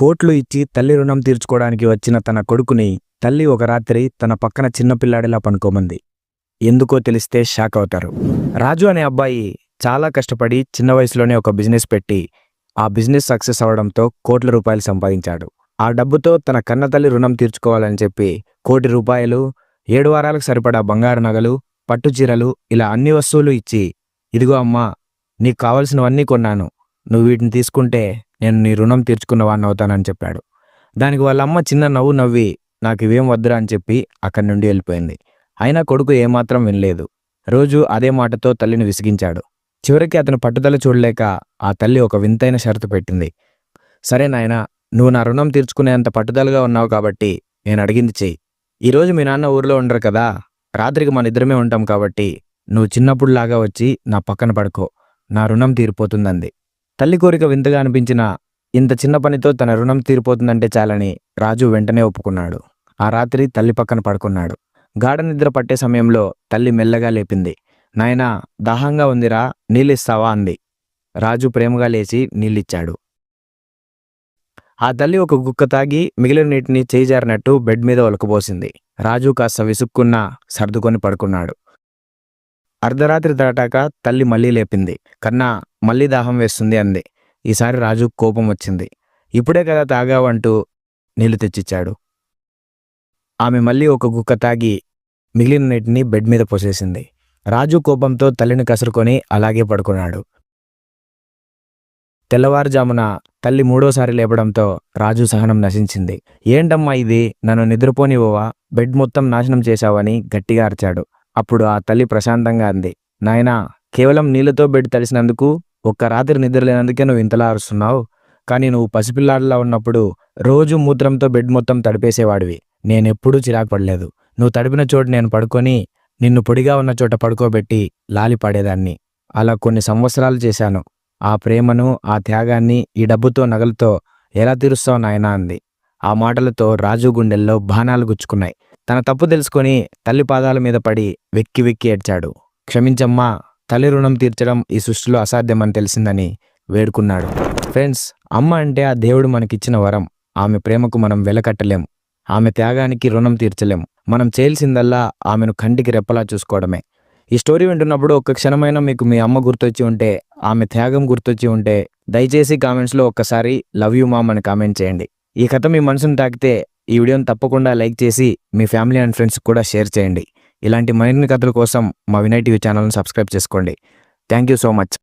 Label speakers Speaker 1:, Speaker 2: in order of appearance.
Speaker 1: కోట్లు ఇచ్చి తల్లి రుణం తీర్చుకోవడానికి వచ్చిన తన కొడుకుని తల్లి ఒక రాత్రి తన పక్కన చిన్నపిల్లాడిలా పనుకోమంది. ఎందుకో తెలిస్తే షాక్ అవుతారు. రాజు అనే అబ్బాయి చాలా కష్టపడి చిన్న వయసులోనే ఒక బిజినెస్ పెట్టి ఆ బిజినెస్ సక్సెస్ అవడంతో కోట్ల రూపాయలు సంపాదించాడు. ఆ డబ్బుతో తన కన్నతల్లి రుణం తీర్చుకోవాలని చెప్పి కోటి రూపాయలు ఏడు వారాలకు సరిపడా బంగారు నగలు పట్టు చీరలు ఇలా అన్ని వస్తువులు ఇచ్చి ఇదిగో అమ్మా నీకు కావలసినవన్నీ కొన్నాను. నువ్వు వీటిని తీసుకుంటే నేను నీ రుణం తీర్చుకున్న వాడిని అవుతానని చెప్పాడు. దానికి వాళ్ళ అమ్మ చిన్న నవ్వు నవ్వి నాకు ఇవేం వద్దురా అని చెప్పి అక్కడి నుండి వెళ్ళిపోయింది. అయినా కొడుకు ఏమాత్రం వినలేదు. రోజు అదే మాటతో తల్లిని విసిగించాడు. చివరికి అతను పట్టుదల చూడలేక ఆ తల్లి ఒక వింతైన షరతు పెట్టింది. సరే నాయనా నువ్వు నా రుణం తీర్చుకునేంత పట్టుదలగా ఉన్నావు కాబట్టి నేను అడిగింది చెయ్యి. ఈరోజు మీ నాన్న ఊర్లో ఉండరు కదా రాత్రికి మన ఇద్దరమే ఉంటాం కాబట్టి నువ్వు చిన్నప్పుడులాగా వచ్చి నా పక్కన పడుకో నా రుణం తీరిపోతుందంది. తల్లి కోరిక వింతగా అనిపించిన ఇంత చిన్న పనితో తన రుణం తీరిపోతుందంటే చాలని రాజు వెంటనే ఒప్పుకున్నాడు. ఆ రాత్రి తల్లి పక్కన పడుకున్నాడు. గాఢ నిద్ర పట్టే సమయంలో తల్లి మెల్లగా లేపింది. నాయనా దాహంగా ఉందిరా నీళ్ళిస్తావా? అంది. రాజు ప్రేమగా లేచి నీళ్ళిచ్చాడు. ఆ తల్లి ఒక గుక్క తాగి మిగిలిన నీటిని చేయిజారినట్టు బెడ్ మీద ఒలకబోసింది. రాజు కాస్త విసుక్కున్నా సర్దుకొని పడుకున్నాడు. అర్ధరాత్రి దాటాక తల్లి మళ్ళీ లేపింది. కన్నా మళ్ళీ దాహం వేస్తుంది అంది. ఈసారి రాజు కోపం వచ్చింది. ఇప్పుడే కదా తాగావంటూ నీళ్ళు తెచ్చిచ్చాడు. ఆమె మళ్ళీ ఒక గుక్క తాగి మిగిలిన నీటిని బెడ్ మీద పోసేసింది. రాజు కోపంతో తల్లిని కసురుకొని అలాగే పడుకున్నాడు. తెల్లవారుజామున తల్లి మూడోసారి లేపడంతో రాజు సహనం నశించింది. ఏంటమ్మా ఇది? నన్ను నిద్రపోనివ్వవా? బెడ్ మొత్తం నాశనం చేశావని గట్టిగా అరిచాడు. అప్పుడు ఆ తల్లి ప్రశాంతంగా అంది నాయనా కేవలం నీళ్ళతో బెడ్ తడిసినందుకు ఒక్క రాత్రి నిద్ర లేనందుకే నువ్వు ఇంతలా అరుస్తున్నావు. కానీ నువ్వు పసిపిల్లాడిలా ఉన్నప్పుడు రోజు మూత్రంతో బెడ్ మొత్తం తడిపేసేవాడివి. నేనెప్పుడూ చిరాకు పడలేదు. నువ్వు తడిపిన చోటు నేను పడుకొని నిన్ను పొడిగా ఉన్న చోట పడుకోబెట్టి లాలిపడేదాన్ని అలా కొన్ని సంవత్సరాలు చేశాను. ఆ ప్రేమను ఆ త్యాగాన్ని ఈ డబ్బుతో నగలతో ఎలా తీరుస్తావు నాయనా అంది. ఆ మాటలతో రాజు గుండెల్లో బాణాలు గుచ్చుకున్నాయి. తన తప్పు తెలుసుకొని తల్లి పాదాల మీద పడి వెక్కి వెక్కి ఏడ్చాడు. క్షమించమ్మా తల్లి రుణం తీర్చడం ఈ సృష్టిలో అసాధ్యమని తెలిసిందని వేడుకున్నాడు. ఫ్రెండ్స్ అమ్మ అంటే ఆ దేవుడు మనకిచ్చిన వరం. ఆమె ప్రేమకు మనం వెలకట్టలేం. ఆమె త్యాగానికి రుణం తీర్చలేం. మనం చేయాల్సిందల్లా ఆమెను కంటికి రెప్పలా చూసుకోవడమే. ఈ స్టోరీ వింటున్నప్పుడు ఒక్క క్షణమైనా మీకు మీ అమ్మ గుర్తొచ్చి ఉంటే ఆమె త్యాగం గుర్తొచ్చి ఉంటే దయచేసి కామెంట్స్లో ఒక్కసారి లవ్ యూ మామ్ అని కామెంట్ చేయండి. ఈ కథ మీ మనసును తాకితే ఈ వీడియోని తప్పకుండా లైక్ చేసి మీ ఫ్యామిలీ అండ్ ఫ్రెండ్స్ కూడా షేర్ చేయండి. ఇలాంటి మరిన్ని కథల కోసం మా వినయ్ టీవీ ఛానల్ని సబ్స్క్రైబ్ చేసుకోండి. Thank you so much.